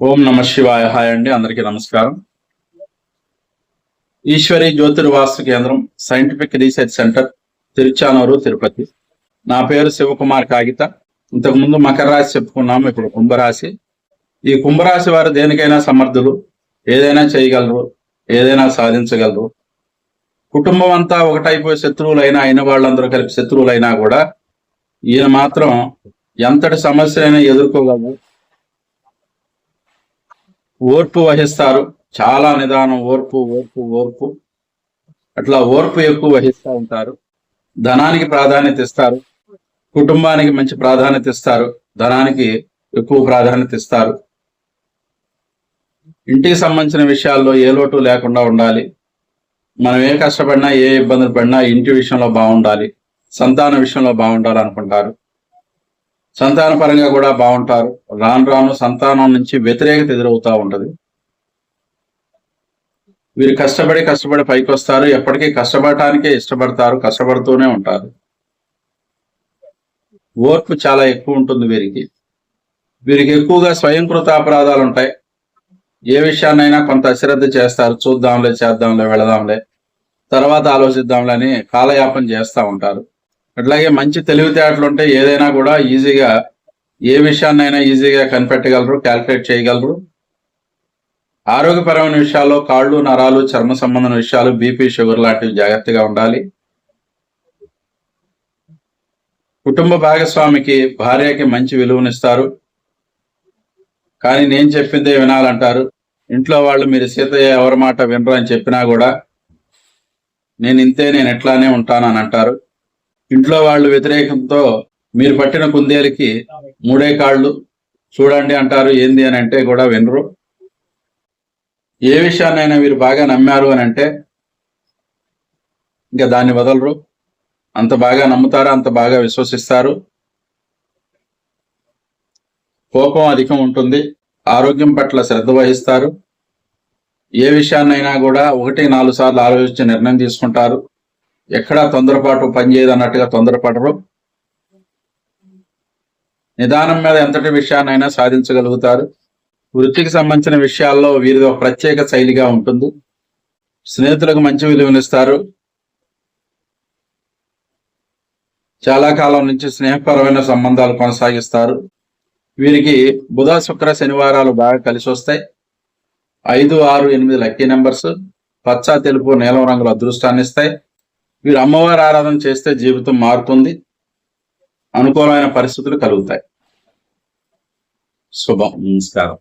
ఓం నమ శివాయ. హాయ్ అండి అందరికీ నమస్కారం. ఈశ్వరి జ్యోతిర్వాస్తు కేంద్రం scientific research centre Tiruchanur Tirupati. నా పేరు శివకుమార్ కాగిత. ఇంతకుముందు మకర రాశి చెప్పుకున్నాము ఇప్పుడు కుంభరాశి. ఈ కుంభరాశి వారు దేనికైనా సమర్థులు ఏదైనా చేయగలరు ఏదైనా సాధించగలరు. కుటుంబం అంతా ఒకటైపోయి శత్రువులైనా అయిన వాళ్ళందరూ కలిపి శత్రువులైనా కూడా ఈయన మాత్రం ఎంతటి సమస్యలైనా ఎదుర్కోగలరు. ఓర్పు వహిస్తారు. చాలా నిదానం ఓర్పు ఓర్పు ఓర్పు. అట్లా ఓర్పు ఎక్కువ వహిస్తూ ఉంటారు. ధనానికి ప్రాధాన్యత ఇస్తారు. కుటుంబానికి మంచి ప్రాధాన్యత ఇస్తారు. ధనానికి ఎక్కువ ప్రాధాన్యత ఇస్తారు. ఇంటికి సంబంధించిన విషయాల్లో ఏ లోటు లేకుండా ఉండాలి. మనం ఏ కష్టపడినా ఏ ఇబ్బందులు పడినా ఇంటి విషయంలో బాగుండాలి. సంతాన విషయంలో బాగుండాలి అనుకుంటారు సంతాన పరంగా కూడా బాగుంటారు. రాను రాను సంతానం నుంచి వ్యతిరేకత ఎదురవుతూ ఉంటుంది. వీరు కష్టపడి కష్టపడి పైకి వస్తారు ఎప్పటికీ కష్టపడటానికే ఇష్టపడతారు. కష్టపడుతూనే ఉంటారు. ఓర్పు చాలా ఎక్కువ ఉంటుంది వీరికి. వీరికి ఎక్కువగా స్వయంకృత అపరాధాలు ఉంటాయి. ఏ విషయాన్నైనా కొంత అశ్రద్ధ చేస్తారు. చూద్దాంలే చేద్దాంలే వెళదాంలే. తర్వాత ఆలోచిద్దాంలే అని కాలయాపన చేస్తూ ఉంటారు. అట్లాగే మంచి తెలివితేటలు ఉంటే ఏదైనా కూడా ఈజీగా ఏ విషయాన్నైనా ఈజీగా కనిపెట్టగలరు క్యాల్కులేట్ చేయగలరు. ఆరోగ్యపరమైన విషయాల్లో కాళ్ళు నరాలు చర్మ సంబంధం విషయాలు బీపీ షుగర్ లాంటివి జాగ్రత్తగా ఉండాలి. కుటుంబ భాగస్వామికి భార్యకి మంచి విలువనిస్తారు. కానీ నేను చెప్పిందే వినాలంటారు. ఇంట్లో వాళ్ళు మీరు సీతయ్య ఎవరి మాట వినరు అని చెప్పినా కూడా నేను ఇంతే నేను ఎట్లానే ఉంటానని అంటారు. ఇంట్లో వాళ్ళు వ్యతిరేకంతో మీరు పట్టిన కుందేలకి మూడే కాళ్ళు. చూడండి అంటారు ఏంది అని అంటే కూడా వినరు. ఏ విషయాన్నైనా మీరు బాగా నమ్మారు అని అంటే ఇంకా దాన్ని వదలరు. అంత బాగా నమ్ముతారు అంత బాగా విశ్వసిస్తారు. కోపం అధికం ఉంటుంది ఆరోగ్యం పట్ల శ్రద్ధ వహిస్తారు. ఏ విషయాన్నైనా కూడా ఒకటి నాలుగు సార్లు ఆలోచించి నిర్ణయం తీసుకుంటారు. ఎక్కడా తొందరపాటు పనిచేయదు అన్నట్టుగా తొందరపడరు నిదానం మీద ఎంతటి విషయాన్నైనా సాధించగలుగుతారు. వృత్తికి సంబంధించిన విషయాల్లో వీరిది ఒక ప్రత్యేక శైలిగా ఉంటుంది. స్నేహితులకు మంచి విలువనిస్తారు చాలా కాలం నుంచి స్నేహపరమైన సంబంధాలు కొనసాగిస్తారు. వీరికి బుధ శుక్ర శనివారాలు బాగా కలిసి వస్తాయి. ఐదు ఆరు ఎనిమిది లక్కీ నెంబర్స్ పచ్చ తెలుపు నీలం రంగుల అదృష్టాన్ని ఇస్తాయి. మీరు అమ్మవారి ఆరాధన చేస్తే జీవితం మారుతుంది. అనుకూలమైన పరిస్థితులు కలుగుతాయి. శుభం. నమస్కారం.